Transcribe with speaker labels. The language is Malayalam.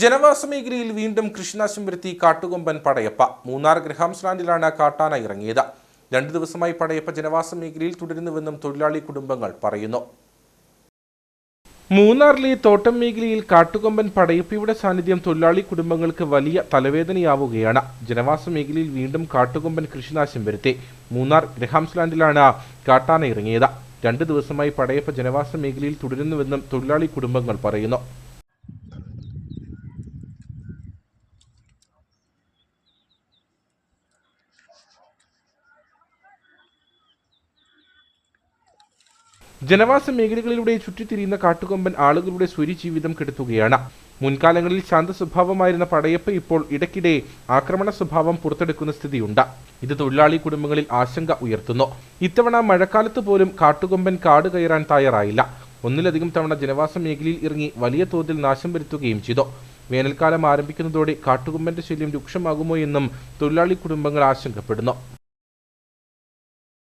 Speaker 1: ജനവാസ മേഖലയിൽ വീണ്ടും കൃഷിനാശം വരുത്തി കാട്ടുകൊമ്പൻ പടയപ്പ. മൂന്നാർ ഗ്രഹാംസ്ലാൻഡിലാണ് കാട്ടാന ഇറങ്ങിയത്. രണ്ടു ദിവസമായി പടയപ്പ ജനവാസ മേഖലയിൽ തുടരുന്നുവെന്നും തൊഴിലാളി കുടുംബങ്ങൾ പറയുന്നു. മൂന്നാറിലെ തോട്ടം മേഖലയിൽ കാട്ടുകൊമ്പൻ പടയപ്പയുടെ സാന്നിധ്യം തൊഴിലാളി കുടുംബങ്ങൾക്ക് വലിയ തലവേദനയാവുകയാണ്. ജനവാസ മേഖലയിൽ വീണ്ടും കാട്ടുകൊമ്പൻ കൃഷിനാശം വരുത്തി. മൂന്നാർ ഗ്രഹാംസ്ലാൻഡിലാണ് കാട്ടാന ഇറങ്ങിയത്. രണ്ടു ദിവസമായി പടയപ്പ ജനവാസ മേഖലയിൽ തുടരുന്നുവെന്നും തൊഴിലാളി കുടുംബങ്ങൾ പറയുന്നു. ജനവാസ മേഖലകളിലൂടെ ചുറ്റിത്തിരിയുന്ന കാട്ടുകൊമ്പൻ ആളുകളുടെ സ്വൈര്യജീവിതം കെടുത്തുകയാണ്. മുൻകാലങ്ങളിൽ ശാന്ത സ്വഭാവമായിരുന്ന പടയപ്പ ഇപ്പോൾ ഇടയ്ക്കിടെ ആക്രമണ സ്വഭാവം പുറത്തെടുക്കുന്ന സ്ഥിതിയുണ്ട്. ഇത് തൊഴിലാളി കുടുംബങ്ങളിൽ ആശങ്ക ഉയർത്തുന്നു. ഇത്തവണ മഴക്കാലത്ത് പോലും കാട്ടുകൊമ്പൻ കാട് കയറാൻ തയ്യാറായില്ല. ഒന്നിലധികം തവണ ജനവാസ മേഖലയിൽ ഇറങ്ങി വലിയ തോതിൽ നാശം വരുത്തുകയും ചെയ്തു. വേനൽക്കാലം ആരംഭിക്കുന്നതോടെ കാട്ടുകൊമ്പന്റെ ശല്യം രൂക്ഷമാകുമോ എന്നും തൊഴിലാളി കുടുംബങ്ങൾ ആശങ്കപ്പെടുന്നു.